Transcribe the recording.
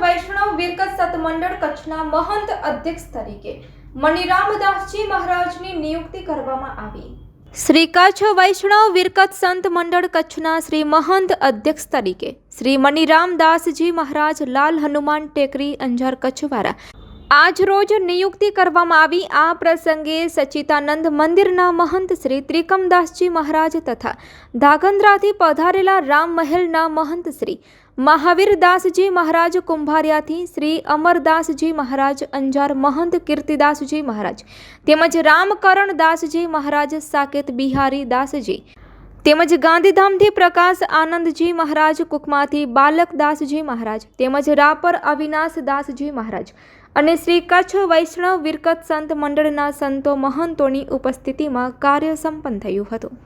વૈષ્ણવ વિરકત સતમંડળ કચ્છના મહંત અધ્યક્ષ તરીકે મણિરામદાસજી મહારાજની નિયુક્તિ કરવામાં આવી. શ્રી કચ્છ વૈષ્ણવ વિરકત સંત મંડળ કચ્છના શ્રી મહંત અધ્યક્ષ તરીકે શ્રી મણિરામદાસજી મહારાજ લાલ હનુમાન ટેકરી અંજાર કચ્છવાળા આજ રોજ નિયુક્તિ કરવામાં આવી. આ પ્રસંગે સચ્ચિદાનંદ મંદિરના મહંત શ્રી ત્રિકમદાસજી મહારાજ તથા ધાગંદ્રાથી પધારેલા રામ મહેલના મહંત શ્રી મહાવીરદાસજી મહારાજ કુંભારિયાથી શ્રી અમરદાસજી મહારાજ, અંજાર મહંત કીર્તિદાસજી મહારાજ તેમજ રામકરણ દાસજી મહારાજ, સાકેત બિહારી દાસજી તેમજ ગાંધીધામથી પ્રકાશ આનંદજી મહારાજ, કુકમાંથી બાલકદાસજી મહારાજ, તેમજ રાપર અવિનાશદાસજી મહારાજ અને શ્રી કચ્છ વૈષ્ણવ વિરકત સંત મંડળના સંતો મહંતોની ઉપસ્થિતિમાં કાર્ય સંપન્ન થયું હતું.